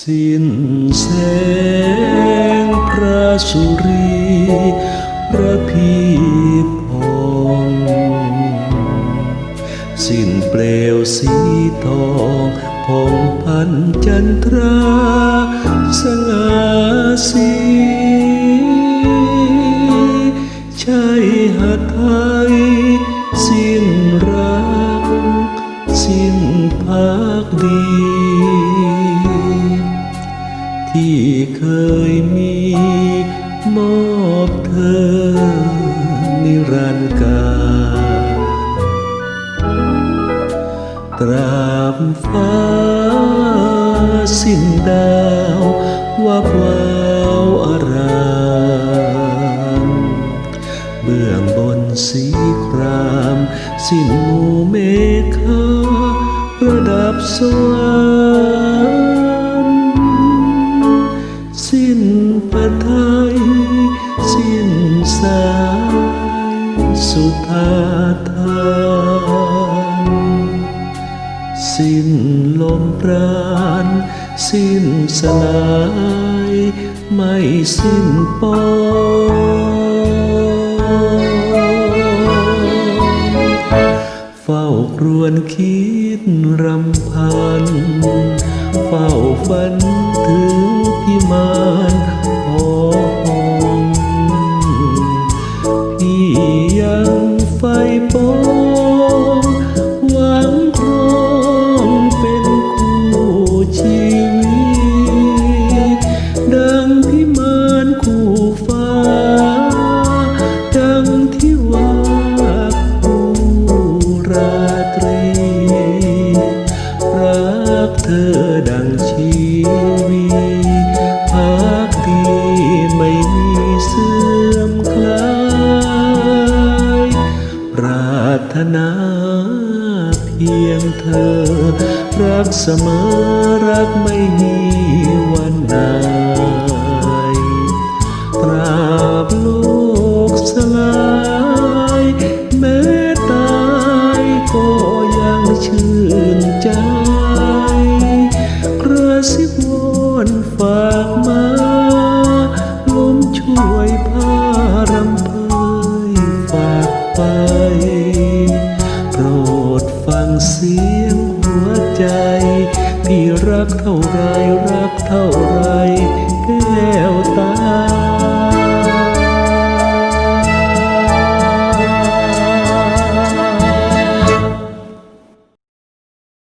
สิ้นแสงพระสุรีพระพีพองสิ้นเปลวสีทองพองพันจันทราสง่าสีใช่หาไทยสิ้นรัก สิ้นพักดี ที่เคยมีมอบเธอนิรันดร์การตราบฟ้าสิ้นดาววับวาวอารามเบื้องบนสีคราม สิ้นหมู่เมฆาประดับสวรร สุธาทานสิ้นลมปราณ สิ้นสลาย ไม่สิ้นปองเฝ้าครวญคิดรำพัน เฝ้าฝัน กเธอดังชีวีพักดีไม่มีเสื่อมคลายปรารถนาเพียงเธอ รักเสมอรักไม่มีวัน ช่วยพารำเพยฝากไป โปรดฟังเสียงหัวใจ พี่รักเท่าไรรักเท่าไร